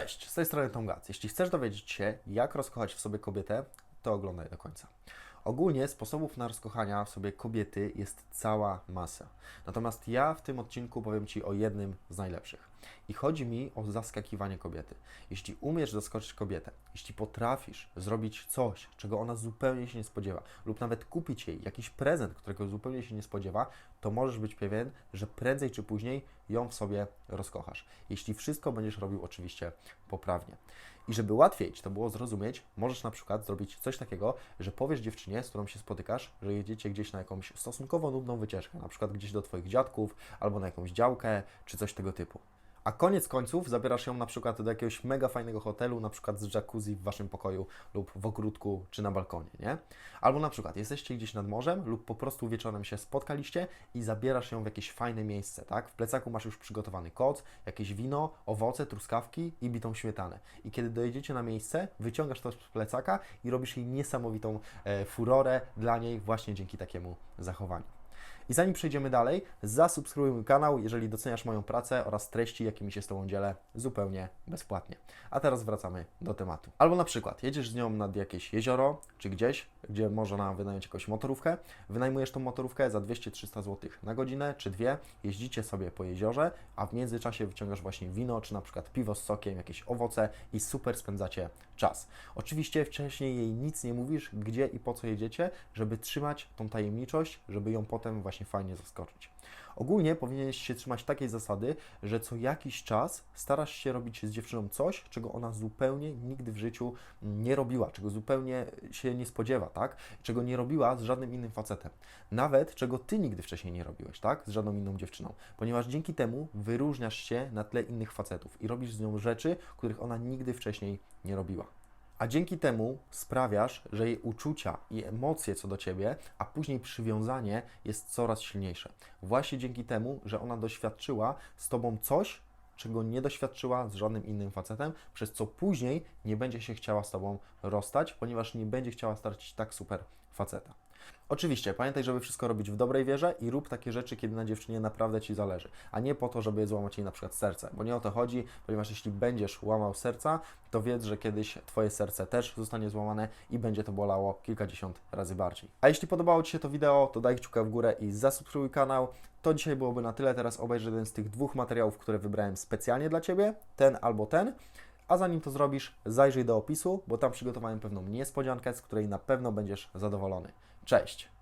Cześć, z tej strony Tom. Jeśli chcesz dowiedzieć się, jak rozkochać w sobie kobietę, to oglądaj do końca. Ogólnie sposobów na rozkochania w sobie kobiety jest cała masa. Natomiast ja w tym odcinku powiem Ci o jednym z najlepszych. I chodzi mi o zaskakiwanie kobiety. Jeśli umiesz zaskoczyć kobietę, jeśli potrafisz zrobić coś, czego ona zupełnie się nie spodziewa, lub nawet kupić jej jakiś prezent, którego zupełnie się nie spodziewa, to możesz być pewien, że prędzej czy później ją w sobie rozkochasz. Jeśli wszystko będziesz robił oczywiście poprawnie. I żeby łatwiej Ci to było zrozumieć, możesz na przykład zrobić coś takiego, że powiesz dziewczynie, z którą się spotykasz, że jedziecie gdzieś na jakąś stosunkowo nudną wycieczkę, na przykład gdzieś do Twoich dziadków, albo na jakąś działkę, czy coś tego typu. A koniec końców zabierasz ją na przykład do jakiegoś mega fajnego hotelu, na przykład z jacuzzi w waszym pokoju lub w ogródku czy na balkonie, nie? Albo na przykład jesteście gdzieś nad morzem lub po prostu wieczorem się spotkaliście i zabierasz ją w jakieś fajne miejsce, tak? W plecaku masz już przygotowany koc, jakieś wino, owoce, truskawki i bitą śmietanę. I kiedy dojedziecie na miejsce, wyciągasz to z plecaka i robisz jej niesamowitą e, furorę dla niej właśnie dzięki takiemu zachowaniu. I zanim przejdziemy dalej, zasubskrybuj mój kanał, jeżeli doceniasz moją pracę oraz treści, jakimi się z Tobą dzielę, zupełnie bezpłatnie. A teraz wracamy do tematu. Albo na przykład jedziesz z nią nad jakieś jezioro, czy gdzieś, gdzie można wynająć jakąś motorówkę, wynajmujesz tą motorówkę za 200-300 zł na godzinę, czy dwie, jeździcie sobie po jeziorze, a w międzyczasie wyciągasz właśnie wino, czy na przykład piwo z sokiem, jakieś owoce i super spędzacie czas. Oczywiście wcześniej jej nic nie mówisz, gdzie i po co jedziecie, żeby trzymać tą tajemniczość, żeby ją potem właśnie fajnie zaskoczyć. Ogólnie powinieneś się trzymać takiej zasady, że co jakiś czas starasz się robić z dziewczyną coś, czego ona zupełnie nigdy w życiu nie robiła, czego zupełnie się nie spodziewa, tak? Czego nie robiła z żadnym innym facetem. Nawet czego ty nigdy wcześniej nie robiłeś, tak? Z żadną inną dziewczyną. Ponieważ dzięki temu wyróżniasz się na tle innych facetów i robisz z nią rzeczy, których ona nigdy wcześniej nie robiła. A dzięki temu sprawiasz, że jej uczucia i emocje co do ciebie, a później przywiązanie jest coraz silniejsze. Właśnie dzięki temu, że ona doświadczyła z tobą coś, czego nie doświadczyła z żadnym innym facetem, przez co później nie będzie się chciała z tobą rozstać, ponieważ nie będzie chciała stracić tak super faceta. Oczywiście, pamiętaj, żeby wszystko robić w dobrej wierze i rób takie rzeczy, kiedy na dziewczynie naprawdę Ci zależy, a nie po to, żeby złamać jej na przykład serce, bo nie o to chodzi, ponieważ jeśli będziesz łamał serca, to wiedz, że kiedyś Twoje serce też zostanie złamane i będzie to bolało kilkadziesiąt razy bardziej. A jeśli podobało Ci się to wideo, to daj kciuka w górę i zasubskrybuj kanał. To dzisiaj byłoby na tyle, teraz obejrzyj jeden z tych dwóch materiałów, które wybrałem specjalnie dla Ciebie, ten albo ten. A zanim to zrobisz, zajrzyj do opisu, bo tam przygotowałem pewną niespodziankę, z której na pewno będziesz zadowolony. Cześć!